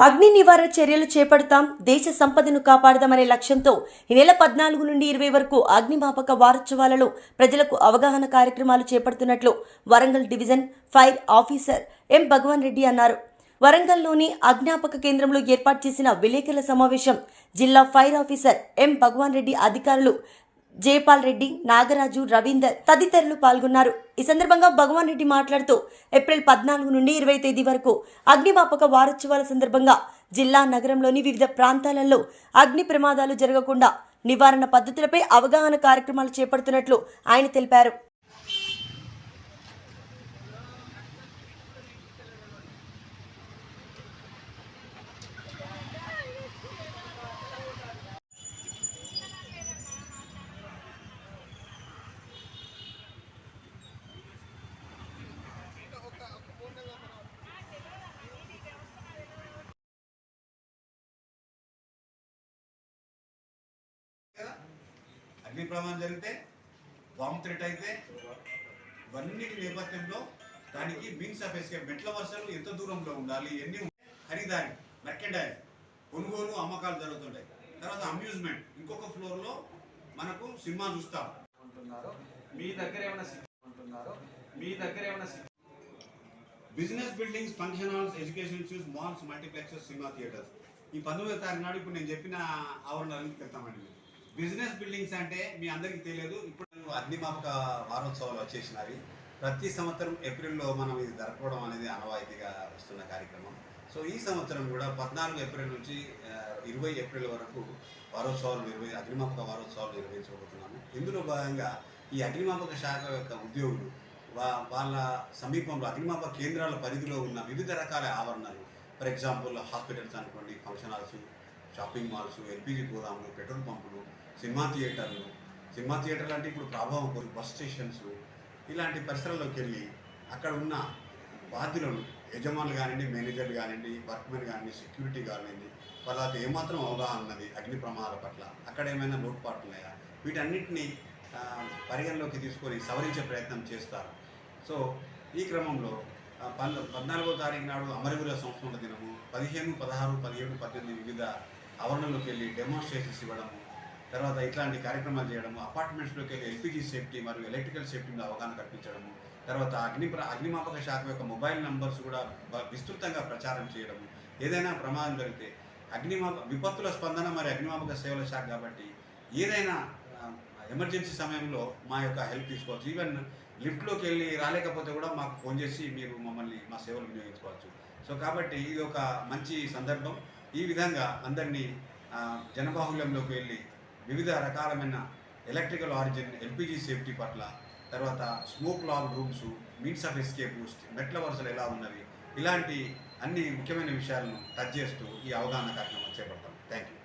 అగ్ని నివారణ చర్యలు చేపడతాం దేశ సంపదను కాపాడదామనే లక్ష్యంతో ఈ నెల పద్నాలుగు నుండి ఇరవై వరకు అగ్నిమాపక వారోత్సవాలలో ప్రజలకు అవగాహన కార్యక్రమాలు చేపడుతున్నట్లు Warangal division fire officer M Bhagwan Reddy అన్నారు. వరంగల్లోని అగ్నాపక కేంద్రంలో ఏర్పాటు చేసిన విలేకరుల సమావేశం జిల్లా fire officer M Bhagwan Reddy అధికారులు జయపాల్ రెడ్డి నాగరాజు రవీందర్ తదితరులు పాల్గొన్నారు. ఈ సందర్భంగా భగవాన్ రెడ్డి మాట్లాడుతూ ఏప్రిల్ పద్నాలుగు నుండి ఇరవై తేదీ వరకు అగ్నిమాపక వారోత్సవాల సందర్భంగా జిల్లా నగరంలోని వివిధ ప్రాంతాలలో అగ్ని ప్రమాదాలు జరగకుండా నివారణ పద్ధతులపై అవగాహన కార్యక్రమాలు చేపడుతున్నట్లు ఆయన తెలిపారు. అగ్ని ప్రమాదం జరిగితే బాంబు థ్రెట్ అయితే ఇవన్నిటి నేపథ్యంలో దానికి మీన్స్ ఆఫ్ ఎస్కేప్ మెట్ల వరుసలు ఎంత దూరంలో ఉండాలి ఎన్ని? ఖరీదారి మెర్కెండైజ్ కొనుగోలు అమ్మకాలు జరుగుతుంటాయి. తర్వాత అమ్యూజ్మెంట్ ఇంకొక ఫ్లోర్లో మనకు సినిమా చూస్తాం. ఉంటున్నారో మీ దగ్గర ఏమైనా ఉంటున్నారో మీ దగ్గర ఏమైనా business buildings function halls education institutes malls multiplexes cinema theatres ఈ పంతొమ్మిదో తారీఖు నాడు ఇప్పుడు నేను చెప్పిన ఆవరణాలకు వెళ్తామండి. బిజినెస్ బిల్డింగ్స్ అంటే మీ అందరికీ తెలియదు. ఇప్పుడు అగ్నిమాపక వారోత్సవాలు వచ్చేసినవి. ప్రతి సంవత్సరం ఏప్రిల్లో మనం ఇది జరపడం అనేది ఆనవాయితీగా వస్తున్న కార్యక్రమం. సో ఈ సంవత్సరం కూడా పద్నాలుగు ఏప్రిల్ నుంచి ఇరవై ఏప్రిల్ వరకు వారోత్సవాలు నిర్వహి అగ్నిమాపక వారోత్సవాలు నిర్వహించబోతున్నాము. ఇందులో భాగంగా ఈ అగ్నిమాపక శాఖ యొక్క ఉద్యోగులు వా- వాళ్ళ సమీపంలో అగ్నిమాపక కేంద్రాల పరిధిలో ఉన్న వివిధ రకాల ఆవరణలు ఫర్ ఎగ్జాంపుల్ హాస్పిటల్స్ అనుకోండి function halls shopping malls LPG గోదాములు పెట్రోల్ పంపులు సినిమా థియేటర్లు. సినిమా థియేటర్లు అంటే ఇప్పుడు ప్రభావం కోరి బస్ స్టేషన్స్ ఇలాంటి పరిసరాల్లోకి వెళ్ళి అక్కడ ఉన్న బాధ్యులను యజమానులు కానివ్వండి మేనేజర్లు కానివ్వండి వర్క్మెన్ కానివ్వండి సెక్యూరిటీ కానివ్వండి వాళ్ళకి ఏమాత్రం అవగాహన ఉన్నది అగ్ని ప్రమాదాల పట్ల. అక్కడ ఏమైనా లోటుపాట్లు ఉన్నాయా? వీటన్నిటిని పరిగణలోకి తీసుకొని సవరించే ప్రయత్నం చేస్తారు. సో ఈ క్రమంలో పల్ పద్నాలుగో తారీఖు నాడు అమరవీరుల సంస్మరణ దినము పదిహేను పదహారు పదిహేడు పద్దెనిమిది వివిధ ఆవరణలోకి వెళ్ళి డెమోన్స్ట్రేషన్స్ ఇవ్వడము తర్వాత ఇట్లాంటి కార్యక్రమాలు చేయడము అపార్ట్మెంట్స్లోకి వెళ్ళి ఎల్పిజి సేఫ్టీ మరియు ఎలక్ట్రికల్ సేఫ్టీ మీద అవగాహన కల్పించడము తర్వాత అగ్ని అగ్నిమాపక శాఖ యొక్క మొబైల్ నంబర్స్ కూడా విస్తృతంగా ప్రచారం చేయడము ఏదైనా ప్రమాదం జరిగితే అగ్నిమాప విపత్తుల స్పందన మరి అగ్నిమాపక సేవల శాఖ కాబట్టి ఏదైనా ఎమర్జెన్సీ సమయంలో మా యొక్క హెల్ప్ తీసుకోవచ్చు. ఈవెన్ లిఫ్ట్లోకి వెళ్ళి రాలేకపోతే కూడా మాకు ఫోన్ చేసి మీరు మమ్మల్ని మా సేవలు వినియోగించుకోవచ్చు. సో కాబట్టి ఇది ఒక మంచి సందర్భం. ఈ విధంగా అందరినీ ఆ, జనబాహుల్యంలోకి వెళ్ళి వివిధ రకాలమైన ఎలక్ట్రికల్ ఆరిజిన్ ఎల్పిజి సేఫ్టీ పట్ల తర్వాత smoke log rooms means of escape మెట్ల వరుసలు ఎలా ఉన్నవి ఇలాంటి అన్ని ముఖ్యమైన విషయాలను టచ్ చేస్తూ ఈ అవగాహన కార్యక్రమం చేపడతాం. Thank you